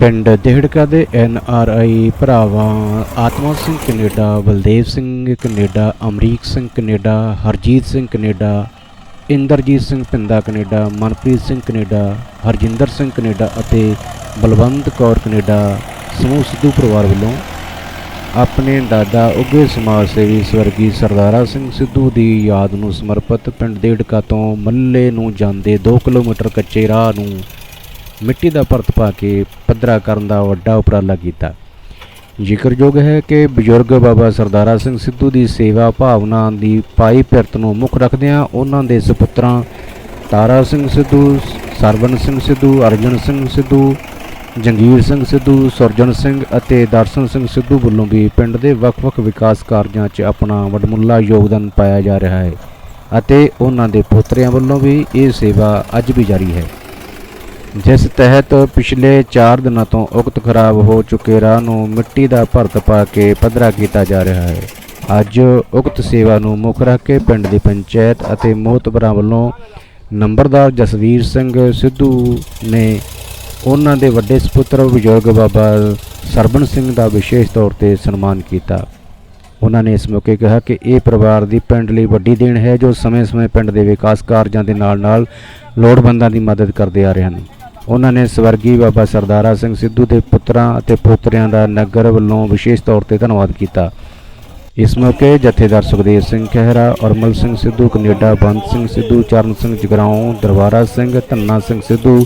ਪਿੰਡ ਦੇਹੜਕਾ ਦੇ N R I ਭਰਾਵਾਂ, Atma Singh Canada, Baldev Singh Canada, Amrik Singh Canada, Harjit Singh Canada, Inderjit Singh Pinda Canada, Manpreet Singh Canada, Harjinder Singh Canada ਅਤੇ Balwant Kaur Canada, ਸਮੂਹ ਸਿੱਧੂ ਪਰਿਵਾਰ ਵੱਲੋਂ ਆਪਣੇ ਦਾਦਾ ਉੱਘੇ ਸਮਾਜ ਸੇਵੀ ਸਵਰਗੀ ਸਰਦਾਰਾ ਸਿੰਘ ਸਿੱਧੂ ਦੀ ਯਾਦ ਨੂੰ ਸਮਰਪਿਤ ਪਿੰਡ ਦੇੜਕਾ ਤੋਂ ਮੱਲੇ ਨੂੰ ਜਾਂਦੇ 2 ਕਿਲੋਮੀਟਰ ਕੱਚੇ ਰਾਹ ਨੂੰ ਮਿੱਟੀ ਦਾ ਪਰਤ ਪਾ ਕੇ ਪੱਧਰਾ ਕਰਨ ਦਾ ਵੱਡਾ ਉਪਰਾਲਾ ਕੀਤਾ। ਜ਼ਿਕਰਯੋਗ ਹੈ ਕਿ ਬਜ਼ੁਰਗ ਬਾਬਾ ਸਰਦਾਰਾ ਸਿੰਘ ਸਿੱਧੂ ਦੀ ਸੇਵਾ ਭਾਵਨਾ ਦੀ ਪਾਈ ਪਿਰਤ ਨੂੰ ਮੁੱਖ ਰੱਖਦਿਆਂ ਉਹਨਾਂ ਦੇ ਸੁਪੁੱਤਰਾਂ ਤਾਰਾ ਸਿੰਘ ਸਿੱਧੂ ਸਰਵਨ ਸਿੰਘ ਸਿੱਧੂ, ਅਰਜਨ ਸਿੰਘ ਸਿੱਧੂ, ਜੰਗੀਰ ਸਿੰਘ ਸਿੱਧੂ, ਸੁਰਜਨ ਸਿੰਘ ਅਤੇ ਦਰਸ਼ਨ ਸਿੰਘ ਸਿੱਧੂ ਵੱਲੋਂ ਵੀ ਪਿੰਡ ਦੇ ਵੱਖ-ਵੱਖ ਵਿਕਾਸ ਕਾਰਜਾਂ 'ਚ ਆਪਣਾ ਵਡਮੁੱਲਾ ਯੋਗਦਾਨ ਪਾਇਆ ਜਾ ਰਿਹਾ ਹੈ ਅਤੇ ਉਹਨਾਂ ਦੇ ਪੁੱਤਰਿਆਂ ਵੱਲੋਂ ਵੀ ਇਹ ਸੇਵਾ ਅੱਜ ਵੀ ਜਾਰੀ ਹੈ। ਜਿਸ ਤਹਿਤ ਪਿਛਲੇ 4 ਦਿਨਾਂ ਤੋਂ ਉਕਤ ਖਰਾਬ ਹੋ ਚੁੱਕੇ ਰਾਹ ਨੂੰ ਮਿੱਟੀ ਦਾ ਭਰਤ ਪਾ ਕੇ ਪੱਧਰਾ ਕੀਤਾ ਜਾ ਰਿਹਾ ਹੈ। ਅੱਜ ਉਕਤ ਸੇਵਾ ਨੂੰ ਮੁੱਖ ਰੱਖ ਕੇ ਪਿੰਡ ਦੀ ਪੰਚਾਇਤ ਅਤੇ ਮੋਹਤਬਰਾਂ ਵੱਲੋਂ ਨੰਬਰਦਾਰ ਜਸਵੀਰ ਸਿੰਘ ਸਿੱਧੂ ਨੇ ਉਹਨਾਂ ਦੇ ਵੱਡੇ ਸੁਪੁੱਤਰ ਬਜ਼ੁਰਗ ਬਾਬਾ ਸਰਬਨ ਸਿੰਘ ਦਾ ਵਿਸ਼ੇਸ਼ ਤੌਰ ਤੇ ਸਨਮਾਨ ਕੀਤਾ। ਉਹਨਾਂ ਨੇ ਇਸ ਮੌਕੇ ਕਿਹਾ ਕਿ ਇਹ ਪਰਿਵਾਰ ਦੀ ਪਿੰਡ ਲਈ ਵੱਡੀ ਦੇਣ ਹੈ ਜੋ ਸਮੇਂ-ਸਮੇਂ ਪਿੰਡ ਦੇ ਵਿਕਾਸ ਕਾਰਜਾਂ ਦੇ ਨਾਲ-ਨਾਲ ਲੋੜਵੰਦਾਂ ਦੀ ਮਦਦ ਕਰਦੇ ਆ ਰਹੇ ਹਨ। ਉਹਨਾਂ ਨੇ ਸਵਰਗੀ ਬਾਬਾ ਸਰਦਾਰਾ ਸਿੰਘ ਸਿੱਧੂ ਦੇ ਪੁੱਤਰਾਂ ਅਤੇ ਪੋਤਰਿਆਂ ਦਾ ਨਗਰ ਵੱਲੋਂ ਵਿਸ਼ੇਸ਼ ਤੌਰ ਤੇ ਧੰਨਵਾਦ ਕੀਤਾ। ਇਸ ਮੌਕੇ ਜਥੇਦਾਰ ਸੁਖਦੇਵ ਸਿੰਘ ਖਹਿਰਾ, ਔਰਮਲ ਸਿੰਘ ਸਿੱਧੂ, ਕੈਨੇਡਾ ਬੰਦ ਸਿੰਘ ਸਿੱਧੂ, ਚਰਨ ਸਿੰਘ ਜਗਰਾਉਂ, ਦਰਬਾਰਾ ਸਿੰਘ, ਧੰਨਾ ਸਿੰਘ ਸਿੱਧੂ,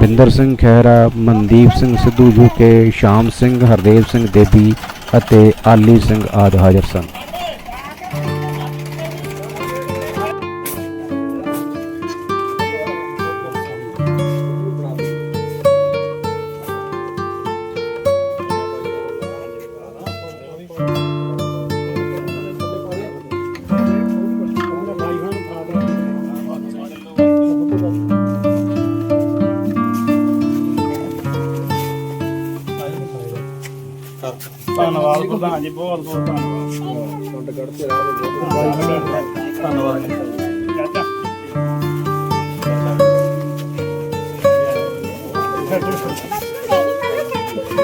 ਬਿੰਦਰ ਸਿੰਘ ਖਹਿਰਾ, ਮਨਦੀਪ ਸਿੰਘ ਸਿੱਧੂ ਯੂਕੇ ਸ਼ਾਮ ਸਿੰਘ, ਹਰਦੇਵ ਸਿੰਘ ਦੇਬੀ ਅਤੇ ਆਲੀ ਸਿੰਘ ਆਦਿ ਹਾਜ਼ਰ ਸਨ। ਧੰਨਵਾਦ ਪ੍ਰਧਾਨ ਜੀ ਬਹੁਤ ਬਹੁਤ ਧੰਨਵਾਦ। ਧੰਨਵਾਦ। ਚਾਚਾ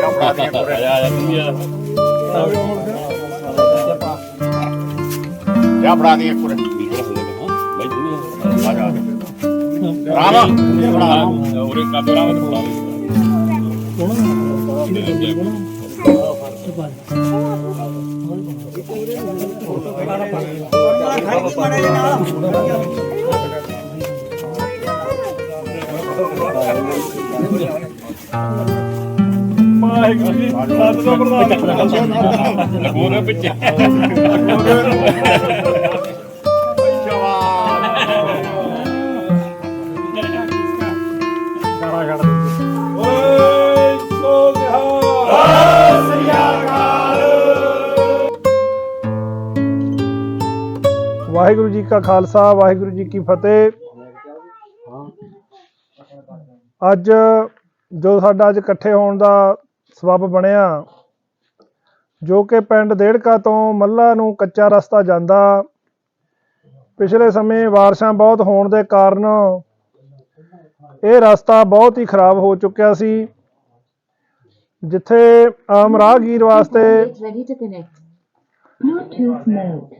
ਆਪਣਾ ਦੇ ਕੋਲ ਆ ਜਾ ਤੂੰ ਜਾ ਬੜਾ ਦੀ ਇੱਕ ਆ ਜਾ। ਰਾਮ ਬੜਾ ਉਰੇ ਰਾਮ ਤੇ ਬੜਾ ਵਾਹਿਗੁਰੂ ਜੀ ਸਤਿ ਸ੍ਰੀ ਅਕਾਲ ਲਗੋਰੇ ਵਿੱਚ ਵਾਹਿਗੁਰੂ ਕਾ ਖਾਲਸਾ ਵਾਹਿਗੁਰੂ ਜੀ ਕੀ ਫਤਿਹ ਅੱਜ ਜੋ ਸਾਡਾ ਅੱਜ ਇਕੱਠੇ ਹੋਣ ਦਾ ਸਬਬ ਬਣਿਆ ਜੋ ਕਿ ਪਿੰਡ ਦੇੜਕਾ ਤੋਂ ਮੱਲਾ ਨੂੰ ਕੱਚਾ ਰਸਤਾ ਜਾਂਦਾ ਪਿਛਲੇ ਸਮੇਂ ਬਾਰਿਸ਼ਾਂ ਬਹੁਤ ਹੋਣ ਦੇ ਕਾਰਨ ਇਹ ਰਸਤਾ ਬਹੁਤ ਹੀ ਖਰਾਬ ਹੋ ਚੁੱਕਿਆ ਸੀ ਜਿੱਥੇ ਆਮ ਰਾਹਗੀਰ ਵਾਸਤੇ.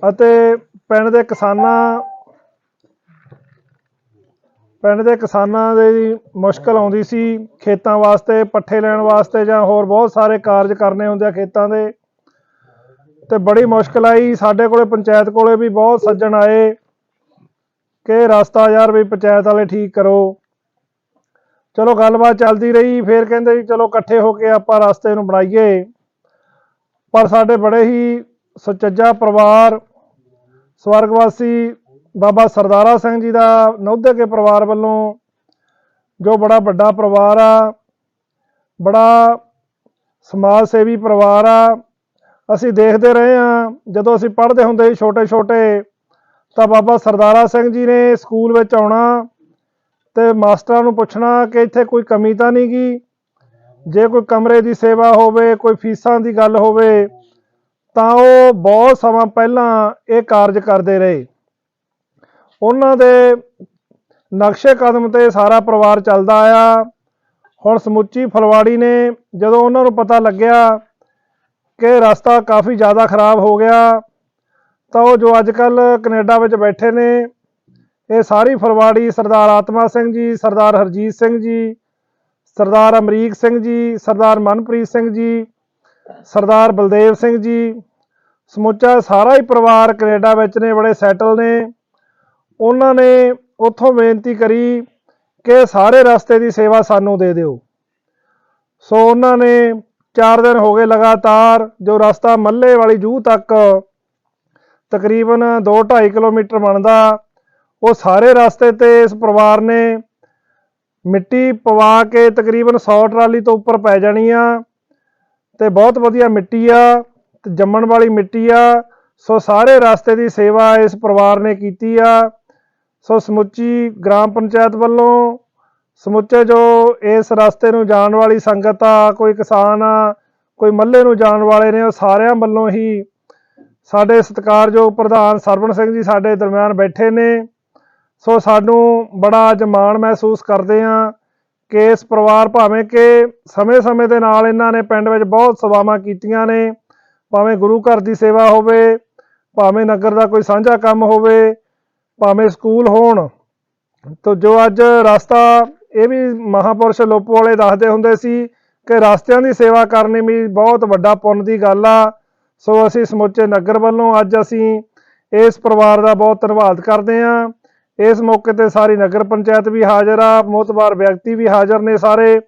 ਅਤੇ ਪਿੰਡ ਦੇ ਕਿਸਾਨਾਂ ਪਿੰਡ ਦੇ ਕਿਸਾਨਾਂ ਦੇ ਮੁਸ਼ਕਲ ਆਉਂਦੀ ਸੀ ਖੇਤਾਂ ਵਾਸਤੇ, ਪੱਠੇ ਲੈਣ ਵਾਸਤੇ ਜਾਂ ਹੋਰ ਬਹੁਤ ਸਾਰੇ ਕਾਰਜ ਕਰਨੇ ਹੁੰਦੇ ਆ ਖੇਤਾਂ ਦੇ। ਤੇ ਬੜੀ ਮੁਸ਼ਕਲ ਆਈ। ਸਾਡੇ ਕੋਲੇ ਪੰਚਾਇਤ ਕੋਲੇ ਵੀ ਬਹੁਤ ਸੱਜਣ ਆਏ ਕਿ ਰਸਤਾ ਯਾਰ ਵੀ ਪੰਚਾਇਤ ਵਾਲੇ ਠੀਕ ਕਰੋ। ਚਲੋ ਗੱਲਬਾਤ ਚੱਲਦੀ ਰਹੀ। ਫਿਰ ਕਹਿੰਦੇ ਜੀ, ਚਲੋ ਇਕੱਠੇ ਹੋ ਕੇ ਆਪਾਂ ਰਸਤੇ ਨੂੰ ਬਣਾਈਏ। ਪਰ ਸਾਡੇ ਬੜੇ ਹੀ ਸੁਚੱਜਾ ਪਰਿਵਾਰ ਸਵਰਗਵਾਸੀ ਬਾਬਾ ਸਰਦਾਰਾ ਸਿੰਘ ਜੀ ਦਾ ਨੌਧੇ ਕੇ ਪਰਿਵਾਰ ਵੱਲੋਂ ਜੋ ਬੜਾ ਵੱਡਾ ਪਰਿਵਾਰ ਆ, ਬੜਾ ਸਮਾਜ ਸੇਵੀ ਪਰਿਵਾਰ ਆ, ਅਸੀਂ ਦੇਖਦੇ ਰਹੇ ਆ ਜਦੋਂ ਅਸੀਂ ਪੜ੍ਹਦੇ ਹੁੰਦੇ ਸੀ ਛੋਟੇ ਛੋਟੇ, ਤਾਂ ਬਾਬਾ ਸਰਦਾਰਾ ਸਿੰਘ ਜੀ ਨੇ ਸਕੂਲ ਵਿੱਚ ਆਉਣਾ ਤੇ ਮਾਸਟਰਾਂ ਨੂੰ ਪੁੱਛਣਾ ਕਿ ਇੱਥੇ ਕੋਈ ਕਮੀ ਤਾਂ ਨਹੀਂ ਗੀ? ਜੇ ਕੋਈ ਕਮਰੇ ਦੀ ਸੇਵਾ ਹੋਵੇ, ਕੋਈ ਫੀਸਾਂ ਦੀ ਗੱਲ ਹੋਵੇ ਤਾਂ ਉਹ ਬਹੁਤ ਸਮਾਂ ਪਹਿਲਾਂ ਇਹ ਕਾਰਜ ਕਰਦੇ ਰਹੇ। ਉਹਨਾਂ ਦੇ ਨਕਸ਼ੇ ਕਦਮ ਤੇ ਸਾਰਾ ਪਰਿਵਾਰ ਚੱਲਦਾ ਆਇਆ। ਹੁਣ ਸਮੁੱਚੀ ਫਲਵਾੜੀ ਨੇ ਜਦੋਂ ਉਹਨਾਂ ਨੂੰ ਪਤਾ ਲੱਗਿਆ ਕਿ ਰਸਤਾ ਕਾਫੀ ਜ਼ਿਆਦਾ ਖਰਾਬ ਹੋ ਗਿਆ, ਤਾਂ ਉਹ ਜੋ ਅੱਜ ਕੱਲ ਕੈਨੇਡਾ ਵਿੱਚ ਬੈਠੇ ਨੇ, ਇਹ ਸਾਰੀ ਫਲਵਾੜੀ ਸਰਦਾਰ ਆਤਮਾ ਸਿੰਘ ਜੀ, ਸਰਦਾਰ ਹਰਜੀਤ ਸਿੰਘ ਜੀ, ਸਰਦਾਰ ਅਮਰੀਕ ਸਿੰਘ ਜੀ, ਸਰਦਾਰ ਮਨਪ੍ਰੀਤ ਸਿੰਘ ਜੀ ਸਰਦਾਰ ਬਲਦੇਵ ਸਿੰਘ ਜੀ, ਸਮੁੱਚਾ ਸਾਰਾ ਹੀ ਪਰਿਵਾਰ ਕੈਨੇਡਾ ਵਿੱਚ ਨੇ, ਬੜੇ ਸੈਟਲ ਨੇ। ਉਹਨਾਂ ਨੇ ਉੱਥੋਂ ਬੇਨਤੀ ਕਰੀ ਕਿ ਸਾਰੇ ਰਸਤੇ ਦੀ ਸੇਵਾ ਸਾਨੂੰ ਦੇ ਦਿਓ। ਸੋ ਉਹਨਾਂ ਨੇ 4 ਦਿਨ ਹੋ ਗਏ ਲਗਾਤਾਰ, ਜੋ ਰਸਤਾ ਮੱਲੇ ਵਾਲੀ ਜੂਹ ਤੱਕ ਤਕਰੀਬਨ 2.5 ਕਿਲੋਮੀਟਰ ਬਣਦਾ, ਉਹ ਸਾਰੇ ਰਸਤੇ ਤੇ ਇਸ ਪਰਿਵਾਰ ਨੇ ਮਿੱਟੀ ਪਵਾ ਕੇ ਤਕਰੀਬਨ 100 ਟਰਾਲੀ ਤੋਂ ਉੱਪਰ ਪੈ ਜਾਣੀ ਆ ਤੇ ਬਹੁਤ ਵਧੀਆ ਮਿੱਟੀ ਆ, ਤੇ ਜੰਮਣ ਵਾਲੀ ਮਿੱਟੀ ਆ। ਸੋ ਸਾਰੇ ਰਸਤੇ ਦੀ ਸੇਵਾ ਇਸ ਪਰਿਵਾਰ ਨੇ ਕੀਤੀ ਆ। ਸੋ ਸਮੁੱਚੀ ਗ੍ਰਾਮ ਪੰਚਾਇਤ ਵੱਲੋਂ ਸਮੁੱਚੇ ਜੋ ਇਸ ਰਸਤੇ ਨੂੰ ਜਾਣ ਵਾਲੀ ਸੰਗਤ ਆ, ਕੋਈ ਕਿਸਾਨ ਆ, ਕੋਈ ਮੱਲੇ ਨੂੰ ਜਾਣ ਵਾਲੇ ਨੇ, ਉਹ ਸਾਰਿਆਂ ਵੱਲੋਂ ਹੀ ਸਾਡੇ ਸਤਿਕਾਰਯੋਗ ਪ੍ਰਧਾਨ ਸਰਵਣ ਸਿੰਘ ਜੀ ਸਾਡੇ ਦਰਮਿਆਨ ਬੈਠੇ ਨੇ। ਸੋ ਸਾਨੂੰ ਬੜਾ ਅੱਜ ਮਾਣ ਮਹਿਸੂਸ ਕਰਦੇ ਆ। ਕਿ ਇਸ ਪਰਿਵਾਰ ਭਾਵੇਂ ਕਿ ਸਮੇਂ-ਸਮੇਂ ਦੇ ਨਾਲ ਇਹਨਾਂ ਨੇ ਪਿੰਡ ਵਿੱਚ ਬਹੁਤ ਸੇਵਾਵਾਂ ਕੀਤੀਆਂ ਨੇ, ਭਾਵੇਂ ਗੁਰੂ ਘਰ ਦੀ ਸੇਵਾ ਹੋਵੇ, ਭਾਵੇਂ ਨਗਰ ਦਾ ਕੋਈ ਸਾਂਝਾ ਕੰਮ ਹੋਵੇ, ਭਾਵੇਂ ਸਕੂਲ ਹੋਣ, ਤੋ ਜੋ ਅੱਜ ਰਸਤਾ ਇਹ ਵੀ ਮਹਾਪੁਰਸ਼ ਲੋਪੋ ਵਾਲੇ ਦੱਸਦੇ ਹੁੰਦੇ ਸੀ ਕਿ ਰਸਤਿਆਂ ਦੀ ਸੇਵਾ ਕਰਨੀ ਵੀ ਬਹੁਤ ਵੱਡਾ ਪੁੰਨ ਦੀ ਗੱਲ ਆ। ਸੋ ਅਸੀਂ ਸਮੁੱਚੇ ਨਗਰ ਵੱਲੋਂ ਅੱਜ ਅਸੀਂ ਇਸ ਪਰਿਵਾਰ ਦਾ ਬਹੁਤ ਧੰਨਵਾਦ ਕਰਦੇ ਹਾਂ। ਇਸ ਮੌਕੇ ਤੇ ਸਾਰੀ ਨਗਰ ਪੰਚਾਇਤ ਵੀ ਹਾਜ਼ਰ ਆ, ਮੋਤਬਾਰ ਵਿਅਕਤੀ ਵੀ ਹਾਜ਼ਰ ਨੇ ਸਾਰੇ।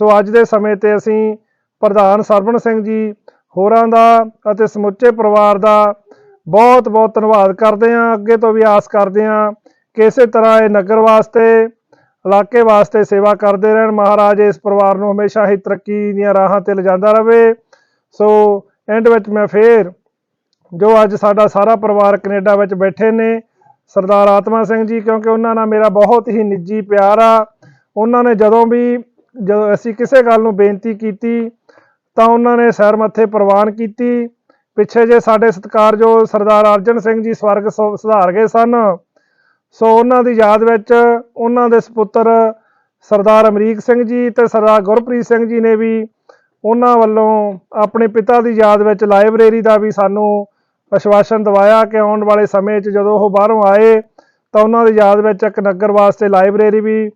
ਸੋ ਅੱਜ ਦੇ ਸਮੇਂ ਤੇ ਅਸੀਂ ਪ੍ਰਧਾਨ ਸਰਵਣ ਸਿੰਘ ਜੀ ਹੋਰਾਂ ਦਾ ਅਤੇ ਸਮੁੱਚੇ ਪਰਿਵਾਰ ਦਾ ਬਹੁਤ ਬਹੁਤ ਧੰਨਵਾਦ ਕਰਦੇ ਹਾਂ। ਅੱਗੇ ਤੋਂ ਵੀ ਆਸ ਕਰਦੇ ਹਾਂ ਕਿ ਇਸੇ ਤਰ੍ਹਾਂ ਇਹ ਨਗਰ ਵਾਸਤੇ, ਇਲਾਕੇ ਵਾਸਤੇ ਸੇਵਾ ਕਰਦੇ ਰਹਿਣ। ਮਹਾਰਾਜ ਇਸ ਪਰਿਵਾਰ ਨੂੰ ਹਮੇਸ਼ਾ ਹੀ ਤਰੱਕੀ ਦੀਆਂ ਰਾਹਾਂ ਤੇ ਲਿਜਾਂਦਾ ਰਹੇ ਸੋ ਐਂਡ ਵਿੱਚ ਮੈਂ ਫੇਰ ਜੋ ਅੱਜ ਸਾਡਾ ਸਾਰਾ ਪਰਿਵਾਰ ਕੈਨੇਡਾ ਵਿੱਚ ਬੈਠੇ ਨੇ ਸਰਦਾਰ ਆਤਮਾ ਸਿੰਘ ਜੀ, ਕਿਉਂਕਿ ਉਹਨਾਂ ਨਾਲ ਮੇਰਾ ਬਹੁਤ ਹੀ ਨਿੱਜੀ ਪਿਆਰ ਆ। ਉਹਨਾਂ ਨੇ ਜਦੋਂ ਵੀ ਜਦੋਂ ਅਸੀਂ ਕਿਸੇ ਗੱਲ ਨੂੰ ਬੇਨਤੀ ਕੀਤੀ, ਤਾਂ ਉਹਨਾਂ ਨੇ ਸਿਰ ਮੱਥੇ ਪ੍ਰਵਾਨ ਕੀਤੀ। ਪਿੱਛੇ ਜੇ ਸਾਡੇ ਸਤਿਕਾਰਯੋਗ ਸਰਦਾਰ ਅਰਜਨ ਸਿੰਘ ਜੀ ਸਵਰਗ ਸ- ਸੁਧਾਰ ਗਏ ਸਨ, ਸੋ ਉਹਨਾਂ ਦੀ ਯਾਦ ਵਿੱਚ ਉਹਨਾਂ ਦੇ ਸੁਪੁੱਤਰ ਸਰਦਾਰ ਅਮਰੀਕ ਸਿੰਘ ਜੀ ਤੇ ਸਰਦਾਰ ਗੁਰਪ੍ਰੀਤ ਸਿੰਘ ਜੀ ਨੇ ਵੀ ਉਹਨਾਂ ਵੱਲੋਂ ਆਪਣੇ ਪਿਤਾ ਦੀ ਯਾਦ ਵਿੱਚ ਲਾਇਬ੍ਰੇਰੀ ਦਾ ਵੀ ਸਾਨੂੰ ਅਸ਼ਵਾਸਨ ਦਵਾਇਆ ਕਿ ਆਉਣ ਵਾਲੇ ਸਮੇਂ 'ਚ ਜਦੋਂ ਉਹ ਬਾਹਰੋਂ ਆਏ ਤਾਂ ਉਹਨਾਂ ਦੀ ਯਾਦ ਵਿੱਚ ਇੱਕ ਨਗਰ ਵਾਸਤੇ ਲਾਇਬ੍ਰੇਰੀ ਵੀ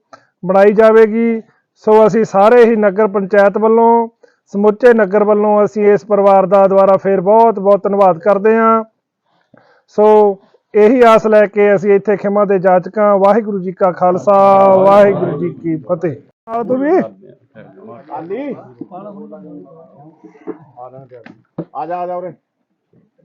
ਬਣਾਈ ਜਾਵੇਗੀ। ਸੋ ਅਸੀਂ ਸਾਰੇ ਹੀ ਨਗਰ ਪੰਚਾਇਤ ਵੱਲੋਂ, ਸਮੁੱਚੇ ਨਗਰ ਵੱਲੋਂ ਅਸੀਂ ਇਸ ਪਰਿਵਾਰ ਦਾ ਦੁਆਰਾ ਫੇਰ ਬਹੁਤ ਬਹੁਤ ਧੰਨਵਾਦ ਕਰਦੇ ਹਾਂ। ਸੋ ਇਹੀ ਆਸ ਲੈ ਕੇ ਅਸੀਂ ਇੱਥੇ ਖਿਮਾ ਦੇ ਜਾਚਕਾਂ, ਵਾਹਿਗੁਰੂ ਜੀ ਕਾ ਖਾਲਸਾ, ਵਾਹਿਗੁਰੂ ਜੀ ਕੀ ਫਤਿਹ। ਨਾਲ ਤੂੰ ਵੀ। ਆਲੀ ਆ ਜਾ ਆ ਜਾ ਉਰੇ।